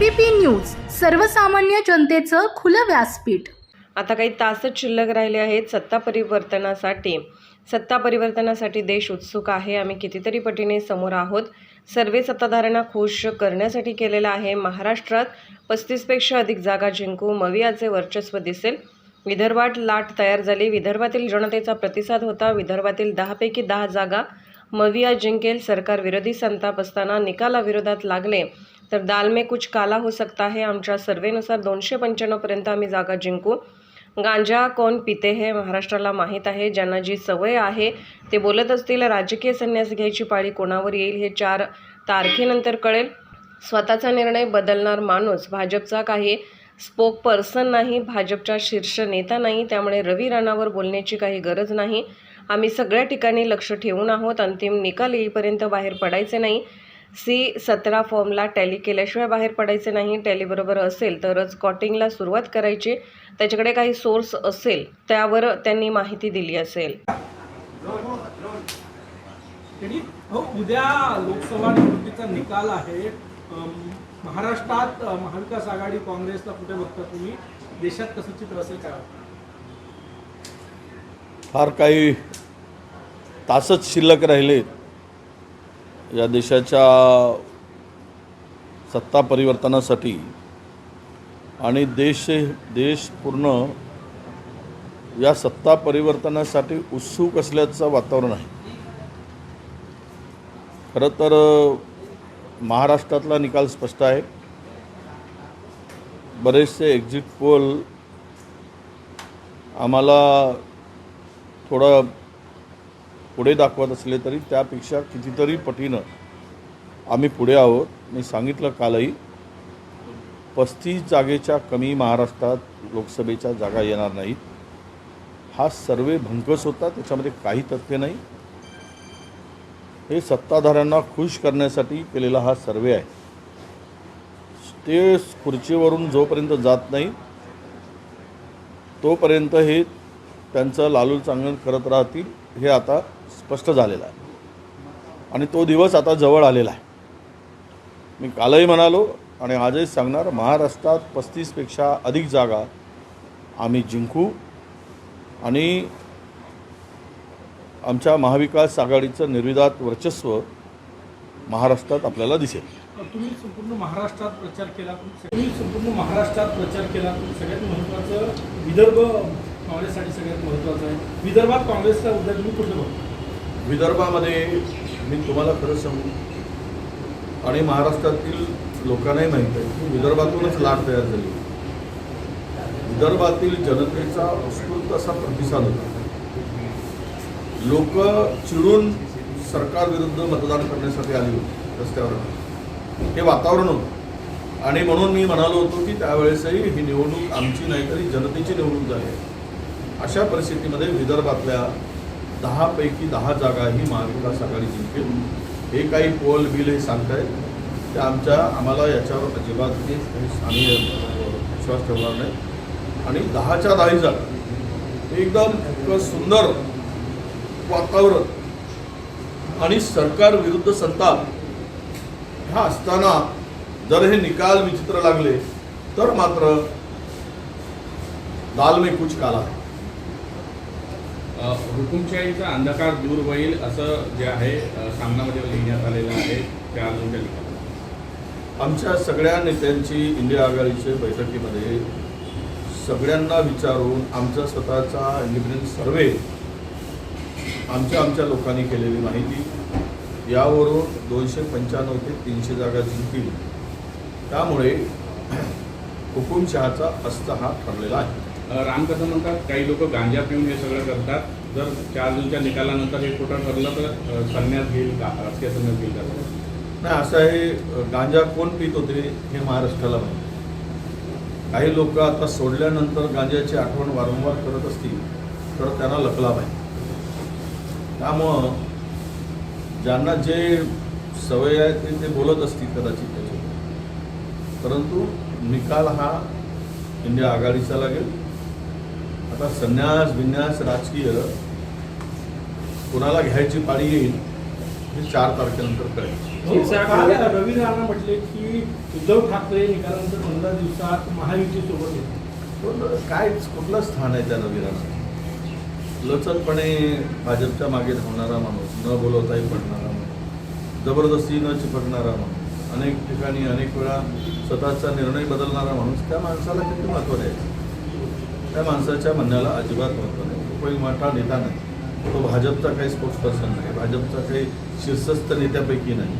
ABP news सर्वसामान्य जनतेचं खुलं व्यासपीठ. आता काही तासच शिल्लक राहिले आहेत सत्ता परिवर्तनासाठी. सत्ता परिवर्तनासाठी देश उत्सुक आहे. आम्ही कितीतरी पटीने समोर आहोत. सर्वे सत्ताधाऱ्यांना खुश करण्यासाठी केलेलं आहे. महाराष्ट्रात पस्तीसपेक्षा अधिक जागा जिंकू मवियाचे वर्चस्व दिसेल. विदर्भात लाट तयार झाली. विदर्भातील जनतेचा प्रतिसाद होता. विदर्भातील दहापैकी दहा जागा मविया जिंकेल. सरकार विरोधी संताप असताना निकालाविरोधात लागले. तर दाल में कुछ काला हो सकता है. आमच्या सर्वेनुसार दोनशे पंच्याण्णवपर्यंत आम्ही जागा जिंकू. गांजा कोण पिते हे महाराष्ट्राला माहीत आहे. ज्यांना जी सवय आहे ते बोलत असतील राजकीय संन्यास घ्यायची पाळी कोणावर येईल हे चार तारखेनंतर कळेल. स्वतःचा निर्णय बदलणार माणूस. भाजपचा काही स्पोक पर्सन नाही भाजपचा शीर्ष नेता नाही त्यामुळे रवी राणावर बोलण्याची काही गरज नाही. आम्ही सगळ्या ठिकाणी लक्ष ठेवून आहोत. अंतिम निकाल येईपर्यंत बाहेर पडायचे नाही. सी सतरा फॉर्मला टॅली केल्याशिवाय बाहेर पडायचे नाही. टॅलीबरोबर असेल तरच कॉटिंगला सुरुवात करायची. त्याच्याकडे काही सोर्स असेल त्यावर त्यांनी माहिती दिली असेल. हो उद्या लोकसभा निवडणुकीचा निकाल आहे. महाराष्ट्रात महाविकास आघाडी काँग्रेसला कुठे बघता तुम्ही? देशात कसं चित्र असेल काय? फार काही तासच शिल्लक राहिलेत. या देशाच्या सत्ता परिवर्तनासाठी आणि देश देश पूर्ण या सत्ता परिवर्तनासाठी उत्सुक असल्याचं वातावरण आहे. खरं तर महाराष्ट्रातला निकाल स्पष्ट आहे. बरेचसे एक्झिट पोल आम्हाला थोडं पुढे दाखवत असले तरी त्यापेक्षा कितीतरी पटीनं आम्ही पुढे आहोत. मी सांगितलं कालही पस्तीस जागेच्या कमी महाराष्ट्रात लोकसभेच्या जागा येणार नाहीत. हा सर्वे भंकस होता त्याच्यामध्ये काही तथ्य नाही. हे सत्ताधाऱ्यांना खुश करण्यासाठी केलेला हा सर्वे आहे. ते खुर्चीवरून जोपर्यंत जात नाही तोपर्यंत हे त्यांचं लालूल चांगलं करत राहतील. हे आता स्पष्ट झालेला आहे. आणि तो दिवस आता जवळ आलेला आहे. मी कालही म्हणालो आणि आजही सांगणार महाराष्ट्रात पस्तीसपेक्षा अधिक जागा आम्ही जिंकू आणि आमच्या महाविकास आघाडीचं निर्विवाद वर्चस्व महाराष्ट्रात आपल्याला दिसेल. तुम्ही संपूर्ण महाराष्ट्रात प्रचार केला तुम्ही संपूर्ण महाराष्ट्रात प्रचार केला सगळ्यात महत्त्वाचं विदर्भ काँग्रेससाठी सगळ्यात महत्त्वाचं आहे. विदर्भात काँग्रेसचा उद्या तुम्ही कुठे बघता? विदर्भामध्ये मी तुम्हाला खरं सांगू आणि महाराष्ट्रातील लोकांनाही माहीत आहे की विदर्भातूनच लाट तयार झाली विदर्भातील जनतेचा उत्स्फूर्त असा प्रतिसाद होता. लोक चिडून सरकारविरुद्ध मतदान करण्यासाठी आली होती रस्त्यावर. हे वातावरण होतं. आणि म्हणून मी म्हणालो होतो की त्यावेळेसही ही निवडणूक आमची नाही तरी जनतेची निवडणूक झाली आहे. अशा परिस्थितीमध्ये विदर्भातल्या दहापैकी दहा जागा ही महाविकास आघाडी जिंकेल. हे काही पोल बिल हे सांगतायत. ते आमच्या आम्हाला याच्यावर अजिबात आम्ही विश्वास ठेवणार नाही आणि दहाच्या दहाही जागा एकदम इतकं सुंदर वातावरण आणि सरकार विरुद्ध संताप. ह्या असताना जर हे निकाल विचित्र लागले तर मात्र दाल में कुछ काला है. हुकुमशाहीचा अंधकार दूर होईल असं जे आहे सामनामध्ये लिहिण्यात आलेलं आहे त्या अजूनच्या आमच्या सगळ्या नेत्यांची इंडिया आघाडीच्या बैठकीमध्ये सगळ्यांना विचारून आमचा स्वतःचा इंडिपेंडन्स सर्वे आमच्या आमच्या लोकांनी केलेली माहिती यावरून दोनशे पंच्याण्णव ते तीनशे जागा जिंकतील. त्यामुळे हुकुमशहाचा अस्त हा ठरलेला आहे. राम कसं म्हणतात काही लोक गांजा पिऊन हे सगळं करतात. जर चार जूनच्या निकालानंतर हे खोटं ठरलं तर संन्यास घेईल का? राजकीय संन्यास घेईल का? नाही असं आहे गांजा कोण पित होते हे महाराष्ट्राला माहिती काही लोक आता सोडल्यानंतर गांजाची आठवण वारंवार करत असतील तर त्यांना लकला पाहिजे. त्यामुळं ज्यांना जे सवय आहे ते ते बोलत असतील कदाचित त्याच्या परंतु निकाल हा इंडिया आघाडीचा लागेल. आता संन्यास बिन्यास राजकीय कुणाला घ्यायची पाळी येईल हे चार तारखेनंतर कळेल. हो, रवी राणा म्हटले की उद्धव ठाकरे निकालानंतर पंधरा दिवसात महायुती सोबत येतील पण काय कुठलं स्थान आहे त्या नवीनाचं लचकपणे भाजपच्या मागे धावणारा माणूस न बोलवताही पडणारा माणूस जबरदस्ती न चिपकणारा माणूस अनेक ठिकाणी अनेक वेळा स्वतःचा निर्णय बदलणारा माणूस त्या माणसाला किती महत्त्व द्यायचं त्या माणसाच्या म्हणण्याला अजिबात महत्त्व नाही. तो काही मोठा नेता नाही. तो भाजपचा काही स्पोक्स पर्सन नाही. भाजपचा काही शीर्षस्थ नेत्यापैकी नाही.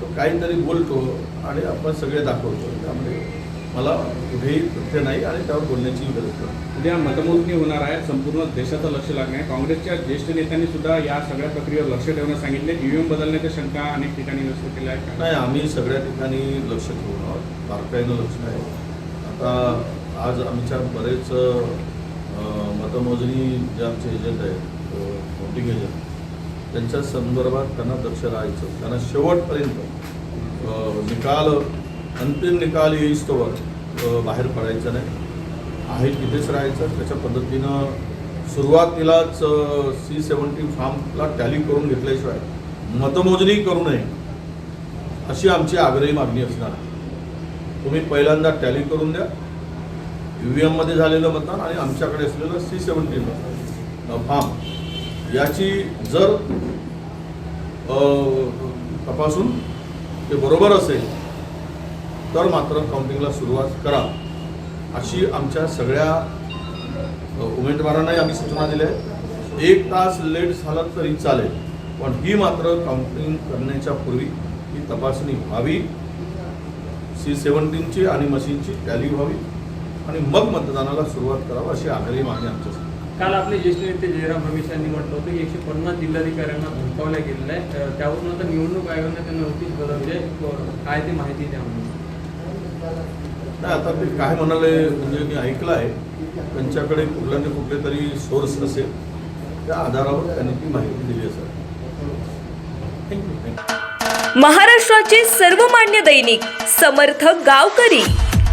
तो काहीतरी बोलतो आणि आपण सगळे दाखवतो. त्यामुळे मला कुठेही तथ्य नाही आणि त्यावर बोलण्याची गरज नाही. उद्या मतमोजणी होणार आहे. संपूर्ण देशाचं लक्ष लागणार आहे. काँग्रेसच्या ज्येष्ठ नेत्यांनी सुद्धा या सगळ्या प्रक्रियेवर लक्ष ठेवण्यास सांगितले. ईव्हीएम बदलण्याच्या शंका अनेक ठिकाणी व्यक्त केल्या आहेत. नाही आम्ही सगळ्या ठिकाणी लक्ष ठेवून आहोत. बारकाईनं लक्ष आहे. आता आज आमच्या बरेच मतमोजणी जे आमचे एजंट आहेत व्होटिंग एजंट त्यांच्या संदर्भात त्यांना दक्ष राहायचं. त्यांना शेवटपर्यंत निकाल अंतिम निकाल येईस्तोवर बाहेर पडायचं नाही. आहे तिथेच राहायचं. त्याच्या पद्धतीनं सुरुवातीलाच सी सेवन्टी फॉर्मला टॅली करून घेतल्याशिवाय मतमोजणी करू नये अशी आमची आग्रही मागणी असणार तुम्ही पहिल्यांदा टॅली करून द्या. यू व्ही एममध्ये झालेलं मतदान आणि आमच्याकडे असलेलं सी सेवन्टीन फॉर्म याची जर तपासून ते बरोबर असेल तर मात्र काउंटिंगला सुरुवात करा. अशी आमच्या सगळ्या उमेदवारांनाही आम्ही सूचना दिल्या आहेत. एक तास लेट झाला तरी चालेल पण ही मात्र काउंटिंग करण्याच्या पूर्वी ही तपासणी व्हावी. सी सेवन्टीनची आणि मशीनची टॅली व्हावी. आणि मग मतदानाला सुरुवात करावं अशी आग्रही मागणी आमच्यासाठी काल आपले ज्येष्ठ नेते जयराम रमेश यांनी म्हटलं होतं की एकशे पन्नास जिल्हाधिकाऱ्यांना धमकावल्या गेलेलं आहे. त्यावरून आता निवडणूक आयोगाने त्यांना नोटीस बदलली आहे. काय ते माहिती द्या म्हणून नाही आता ते काय म्हणाले म्हणजे मी ऐकलं आहे. त्यांच्याकडे कुठल्या ना कुठले तरी सोर्स असेल त्या आधारावर त्यांनी ती माहिती दिली असेल थँक्यू महाराष्ट्राचे सर्वमान्य दैनिक समर्थ गावकरी.